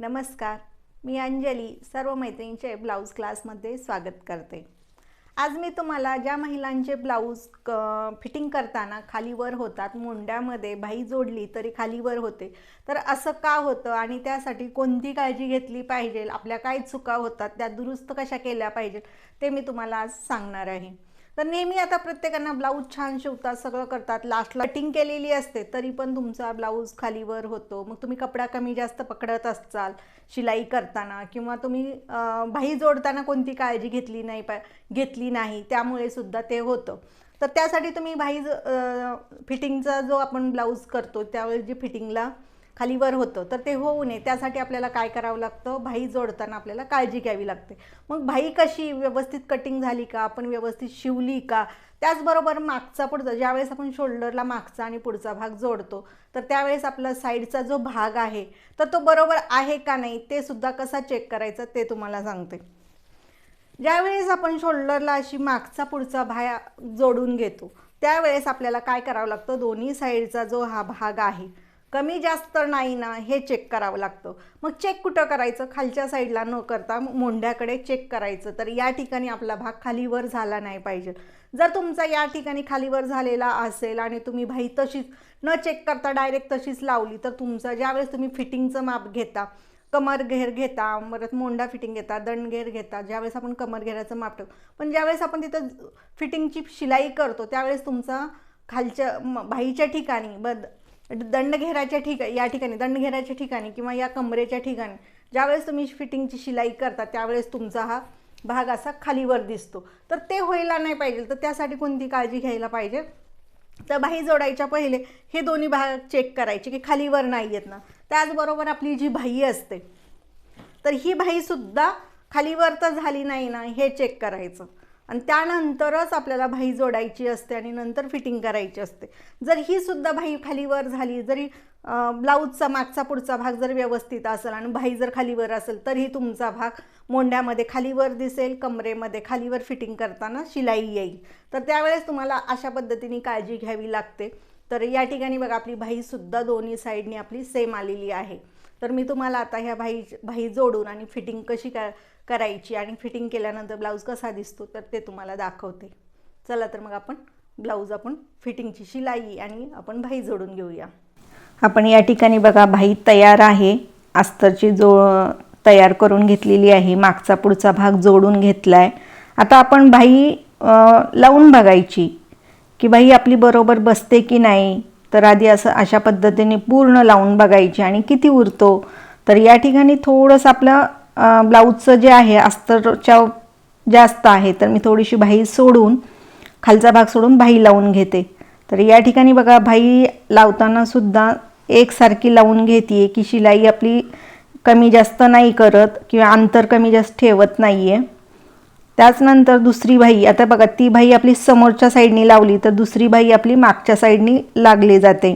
नमस्कार. मी अंजली सर्व मैत्रिणींचे ब्लाऊज क्लासमध्ये स्वागत करते. आज मी तुम्हाला ज्या महिलांचे ब्लाऊज क फिटिंग करताना खालीवर होतात मुंड्यामध्ये भाई जोडली तरी खालीवर होते तर असं का होतं आणि त्यासाठी कोणती काळजी घेतली पाहिजे? आपल्या काय चुका होतात? त्या दुरुस्त कशा केल्या पाहिजेत? ते मी तुम्हाला आज सांगणार आहे. तर नेहमी आता प्रत्येकांना ब्लाऊज छान शिवतात सगळं करतात. लास्टला कटिंग केलेली असते तरी पण तुमचा ब्लाऊज खालीवर होतो. मग तुम्ही कपडा कमी जास्त पकडत असाल शिलाई करताना किंवा तुम्ही भाई बाही जोडताना कोणती काळजी घेतली नाही पा घेतली नाही त्यामुळे सुद्धा ते होतं. तर त्यासाठी तुम्ही बाही फिटिंगचा जो आपण ब्लाऊज करतो त्यावेळी जी फिटिंगला खालीवर होतं. तर ते होऊ नये. त्यासाठी आपल्याला काय करावं लागतं? भाई जोडताना आपल्याला काळजी घ्यावी लागते. मग भाई कशी व्यवस्थित कटिंग झाली का? आपण व्यवस्थित शिवली का? त्याचबरोबर मागचा पुढचा ज्यावेळेस आपण शोल्डरला मागचा आणि पुढचा भाग जोडतो तर त्यावेळेस आपला साईडचा जो भाग आहे तर तो बरोबर आहे का नाही ते सुद्धा कसा चेक करायचा ते तुम्हाला सांगते. ज्यावेळेस आपण शोल्डरला अशी मागचा पुढचा भाया जोडून घेतो त्यावेळेस आपल्याला काय करावं लागतं? दोन्ही साईडचा जो हा भाग आहे कमी जास्त नाही ना हे चेक करावं लागतं. मग चेक कुठं करायचं? खालच्या साईडला न करता मोंढ्याकडे चेक करायचं. तर या ठिकाणी आपला भाग खालीवर झाला नाही पाहिजे. जर तुमचा या ठिकाणी खालीवर झालेला असेल आणि तुम्ही भाई तशीच न चेक करता डायरेक्ट तशीच लावली तर तुमचा ज्यावेळेस तुम्ही फिटिंगचं माप घेता कमर घेर घेता परत मोंडा फिटिंग घेता दंडघेर घेता ज्यावेळेस आपण कमर घेराचं माप ठेवतो. पण ज्यावेळेस आपण तिथं फिटिंगची शिलाई करतो त्यावेळेस तुमचा खालच्या भाईच्या ठिकाणी ब दंड ठिका या ठिकाणी दंडघेराच्या ठिकाणी किंवा या कमरेच्या ठिकाणी ज्यावेळेस तुम्ही फिटिंगची शिलाई करता त्यावेळेस तुमचा हा भाग असा खालीवर दिसतो. तर ते व्हायला नाही पाहिजे तर त्यासाठी कोणती काळजी घ्यायला पाहिजे? तर बाही जोडायच्या पहिले हे दोन्ही भाग चेक करायचे की खालीवर नाही आहेत ना. त्याचबरोबर आपली जी बाही असते तर ही बाहीसुद्धा खालीवर तर झाली नाही ना हे चेक करायचं. आणि त्यानंतरच आपल्याला भाई जोडायची असते आणि नंतर फिटिंग करायची असते. जर ही सुद्धा खाली खालीवर झाली जरी ब्लाऊजचा मागचा पुढचा भाग जर व्यवस्थित असेल आणि भाई जर खालीवर असेल तरीही तुमचा भाग मोंढ्यामध्ये खालीवर दिसेल कमरेमध्ये खालीवर फिटिंग करताना शिलाई येईल. तर त्यावेळेस तुम्हाला अशा पद्धतीने काळजी घ्यावी लागते. तर या ठिकाणी बघा आपली भाईसुद्धा दोन्ही साईडनी आपली सेम आलेली आहे. तर मी तुम्हाला आता ह्या भाई भाई जोडून आणि फिटिंग कशी का करायची आणि फिटिंग केल्यानंतर ब्लाऊज कसा दिसतो तर ते तुम्हाला दाखवते. चला तर मग आपण ब्लाऊज आपण फिटिंगची शिलाई आणि आपण भाई जोडून घेऊया. आपण या ठिकाणी बघा भाई तयार आहे. अस्तरची जो तयार करून घेतलेली आहे. मागचा पुढचा भाग जोडून घेतला आहे आता आपण भाई लावून बघायची. की ही आपली बरोबर बसते की नाही? तर आधी असं अशा पद्धतीने पूर्ण लावून बघायची. आणि किती उरतो? तर या ठिकाणी थोडंसं आपलं ब्लाऊजचं जे आहे अस्तरच्या जास्त आहे तर मी थोडीशी भाई सोडून खालचा भाग सोडून भाई लावून घेते. तर या ठिकाणी बघा भाई लावताना सुद्धा एकसारखी लावून घेते की शिलाई आपली कमी जास्त नाही करत किंवा अंतर कमी जास्त ठेवत नाही आहे त्याचनंतर दुसरी बाई आता बघा ती भाई आपली समोरच्या साईडनी लावली तर दुसरी बाई आपली मागच्या साईडनी लागली जाते.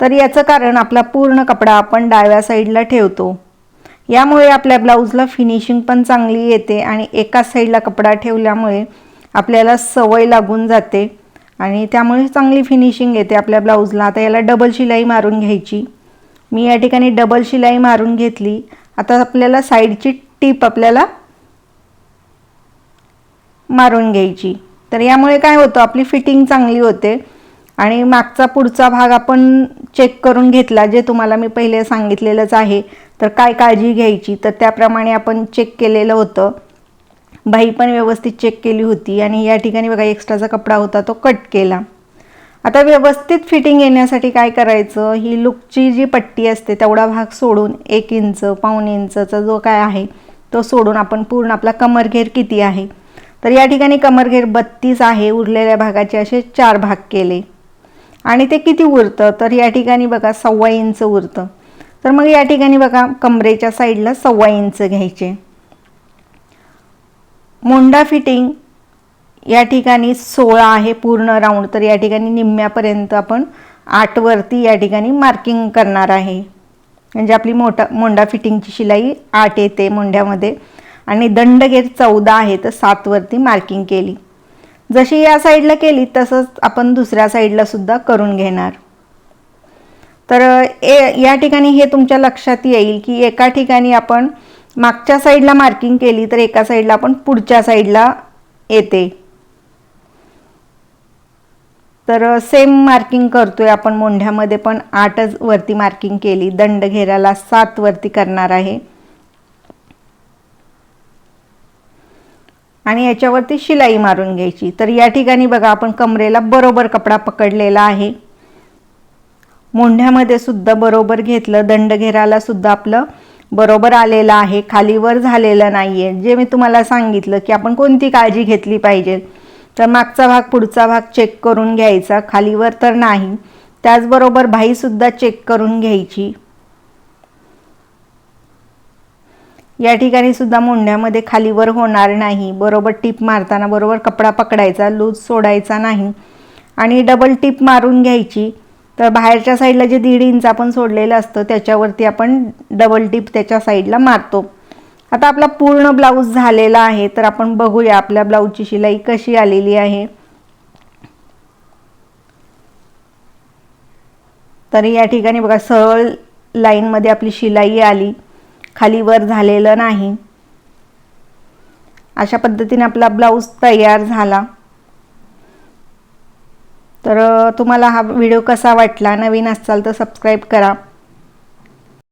तर याचं कारण आपला पूर्ण कपडा आपण डाव्या साईडला ठेवतो. यामुळे आपल्या ब्लाऊजला फिनिशिंग पण चांगली येते आणि एकाच साईडला कपडा ठेवल्यामुळे आपल्याला सवय लागून जाते आणि त्यामुळे चांगली फिनिशिंग येते आपल्या ब्लाऊजला. आता याला डबल शिलाई मारून घ्यायची. मी या ठिकाणी डबल शिलाई मारून घेतली. आता आपल्याला साईडची टीप आपल्याला मारून घ्यायची. तर यामुळे काय होतं आपली फिटिंग चांगली होते आणि मागचा पुढचा भाग आपण चेक करून घेतला जे तुम्हाला मी पहिले सांगितलेलंच आहे. तर काय काळजी घ्यायची? तर त्याप्रमाणे आपण चेक केलेलं होतं. बाई पण व्यवस्थित चेक केली होती आणि या ठिकाणी बघा एक्स्ट्राचा कपडा होता तो कट केला. आता व्यवस्थित फिटिंग येण्यासाठी काय करायचं? ही लुकची जी पट्टी असते तेवढा भाग सोडून एक इंच पाऊण इंचचा जो काय आहे तो सोडून आपण पूर्ण आपला कमरघेर किती आहे? तर या ठिकाणी कमरघेर बत्तीस आहे उरलेल्या भागाचे असे चार भाग केले. आणि ते किती उरतं? तर या ठिकाणी बघा सव्वा इंच उरतं. तर मग या ठिकाणी बघा कमरेच्या साईडला सव्वा इंच घ्यायचे. मोंडा फिटिंग या ठिकाणी सोळा आहे पूर्ण राऊंड. तर या ठिकाणी निम्म्यापर्यंत आपण आठवरती या ठिकाणी मार्किंग करणार आहे. म्हणजे आपली मोठा मोंडा फिटिंगची शिलाई आठ येते मोंड्यामध्ये. आणि दंडगेर चौदा आहे तर सातवरती मार्किंग केली. जशी या साईडला केली तसंच आपण दुसऱ्या साईडला सुद्धा करून घेणार. तर ए या ठिकाणी हे तुमच्या लक्षात येईल की एका ठिकाणी आपण मागच्या साईडला मार्किंग केली तर एका साईडला आपण पुढच्या साईडला येते. तर सेम मार्किंग करतोय आपण मोंढ्यामध्ये पण आठच वरती मार्किंग केली दंड घेराला सात वरती करणार आहे. आणि याच्यावरती शिलाई मारून घ्यायची. तर या ठिकाणी बघा आपण कमरेला बरोबर कपडा पकडलेला आहे. मोंढ्यामध्ये सुद्धा बरोबर घेतलं. दंडघेराला सुद्धा आपलं बरोबर आलेलं आहे. खालीवर झालेलं नाही आहे जे मी तुम्हाला सांगितलं की आपण कोणती काळजी घेतली पाहिजे. तर मागचा भाग पुढचा भाग चेक करून घ्यायचा. खालीवर तर नाही. त्याचबरोबर भाईसुद्धा चेक करून घ्यायची. या ठिकाणी सुद्धा मुंड्यामध्ये खालीवर होणार नाही. बरोबर टीप मारताना बरोबर कपडा पकडायचा लूज सोडायचा नाही. आणि डबल टीप मारून घ्यायची. तर बाहेरच्या साईडला जे दीड इंच आपण सोडलेलं असतं त्याच्यावरती आपण डबल टीप त्याच्या साईडला मारतो. आता आपला पूर्ण ब्लाऊज झालेला आहे तर आपण बघूया आपल्या ब्लाऊजची शिलाई कशी आलेली आहे. तर या ठिकाणी बघा सरळ लाईनमध्ये आपली शिलाई आली. खाली वर झालेलं नाही. अशा पद्धतीने आपला ब्लाऊज तयार झाला. तर तुम्हाला हा व्हिडिओ कसा वाटला नवीन असाल तर सबस्क्राईब करा.